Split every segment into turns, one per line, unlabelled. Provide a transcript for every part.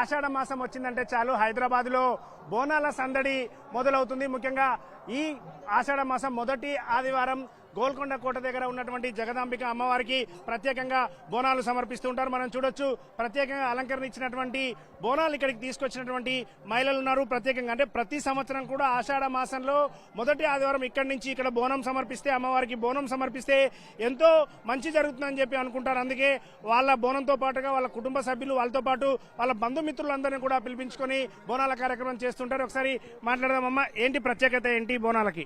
ఆషాఢ మాసం వచ్చిందంటే చాలు. హైదరాబాద్లో బోనాల సందడి మొదలవుతుంది. ముఖ్యంగా ఈ ఆషాఢ మాసం మొదటి ఆదివారం గోల్కొండ కోట దగ్గర ఉన్నటువంటి జగదాంబిక అమ్మవారికి ప్రత్యేకంగా బోనాలు సమర్పిస్తూ ఉంటారు. మనం చూడొచ్చు ప్రత్యేకంగా అలంకరణ ఇచ్చినటువంటి బోనాలు ఇక్కడికి తీసుకొచ్చినటువంటి మహిళలు ఉన్నారు. ప్రత్యేకంగా అంటే ప్రతి సంవత్సరం కూడా ఆషాఢ మాసంలో మొదటి ఆదివారం ఇక్కడి నుంచి ఇక్కడ బోనం సమర్పిస్తే అమ్మవారికి బోనం సమర్పిస్తే ఎంతో మంచి జరుగుతుందని చెప్పి అనుకుంటారు. అందుకే వాళ్ళ బోనంతో పాటుగా వాళ్ళ కుటుంబ సభ్యులు వాళ్ళతో పాటు వాళ్ళ బంధుమిత్రులందరినీ కూడా పిలిపించుకొని బోనాల కార్యక్రమం చేస్తుంటారు. ఒకసారి మాట్లాడదామమ్మా ఏంటి ప్రత్యేకత ఏంటి? బోనాలకి?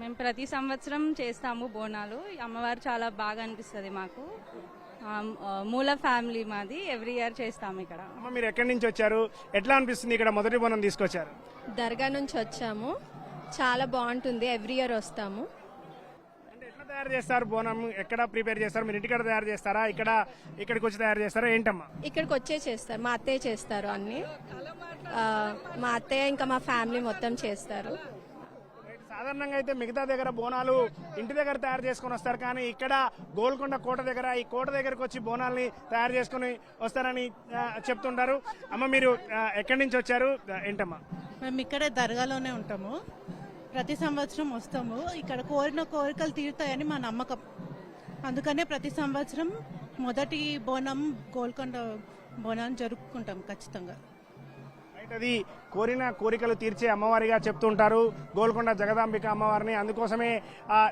మేము ప్రతి సంవత్సరం చేస్తాము బోనాలు. ఈ అమ్మవారు చాలా బాగా అనిపిస్తుంది మాకు. మూల ఫ్యామిలీ మాది. ఎవ్రీ ఇయర్ చేస్తాము ఇక్కడ.
అమ్మ మీరు ఎక్కడి నుంచి వచ్చారు? ఎట్లా అనిపిస్తుంది ఇక్కడ మొదటి బోనం తీసుకొచ్చారు?
దర్గా నుంచి వచ్చాము. చాలా బాగుంటుంది. ఎవ్రీ ఇయర్ వస్తాము.
అంటే ఎట్లా తయారు చేస్తారు బోనం? ఎక్కడ ప్రిపేర్ చేస్తారు? మీరు ఇంటికాడ తయారు చేస్తారా? ఇక్కడ ఇక్కడికి వచ్చి తయారు చేస్తారా? ఏంటమ్మా?
ఇక్కడికి వచ్చే చేస్తారు. మా అత్తయ్య చేస్తారు అన్ని. మా అత్తయ్య ఇంకా మా ఫ్యామిలీ మొత్తం చేస్తారు.
సాధారణంగా అయితే మిగతా దగ్గర బోనాలు ఇంటి దగ్గర తయారు చేసుకొని వస్తారు. కానీ ఇక్కడ గోల్కొండ కోట దగ్గర ఈ కోట దగ్గరకు వచ్చి బోనాల్ని తయారు చేసుకొని వస్తారని చెప్తుంటారు. అమ్మ మీరు ఎక్కడి నుంచి వచ్చారు? ఏంటమ్మా?
మేము ఇక్కడే దర్గాలోనే ఉంటాము. ప్రతి సంవత్సరం వస్తాము. ఇక్కడ కోరిన కోరికలు తీరుతాయని మా నమ్మకం. అందుకనే ప్రతి సంవత్సరం మొదటి బోనం గోల్కొండ బోనాన్ని జరుపుకుంటాం ఖచ్చితంగా.
అది కోరిన కోరికలు తీర్చే అమ్మవారిగా చెప్తుంటారు. గోల్కొండ జగదాంబిక అమ్మవారిని. అందుకోసమే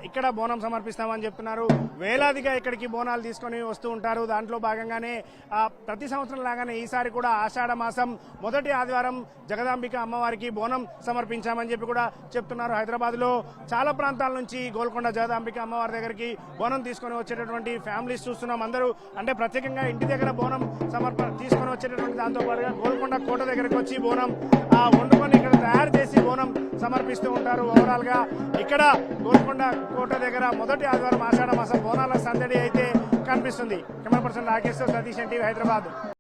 ఇక్కడ బోనం సమర్పిస్తామని చెప్తున్నారు. వేలాదిగా ఇక్కడికి బోనాలు తీసుకొని వస్తూ ఉంటారు. దాంట్లో భాగంగానే ప్రతి సంవత్సరం లాగానే ఈసారి కూడా ఆషాఢ మాసం మొదటి ఆదివారం జగదాంబిక అమ్మవారికి బోనం సమర్పించామని చెప్పి కూడా చెప్తున్నారు హైదరాబాద్లో చాలా ప్రాంతాల నుంచి గోల్కొండ జగదాంబిక అమ్మవారి దగ్గరికి బోనం తీసుకొని వచ్చేటటువంటి ఫ్యామిలీస్ చూస్తున్నాం అందరూ. అంటే ప్రత్యేకంగా ఇంటి దగ్గర బోనం సమర్ప తీసుకొని వచ్చేటటువంటి దాంతో పాటుగా గోల్కొండ కోట దగ్గరకు వచ్చి బోనం ఆ వండుకొని ఇక్కడ తయారు చేసి బోనం సమర్పిస్తూ ఉంటారు. ఓవరాల్గా ఇక్కడ గోల్కొండ కోట దగ్గర మొదటి ఆదివారం ఆషాఢ మాసం బోనాల సందడి అయితే కనిపిస్తుంది. Camera person Rakeshwar Satish NTV Hyderabad.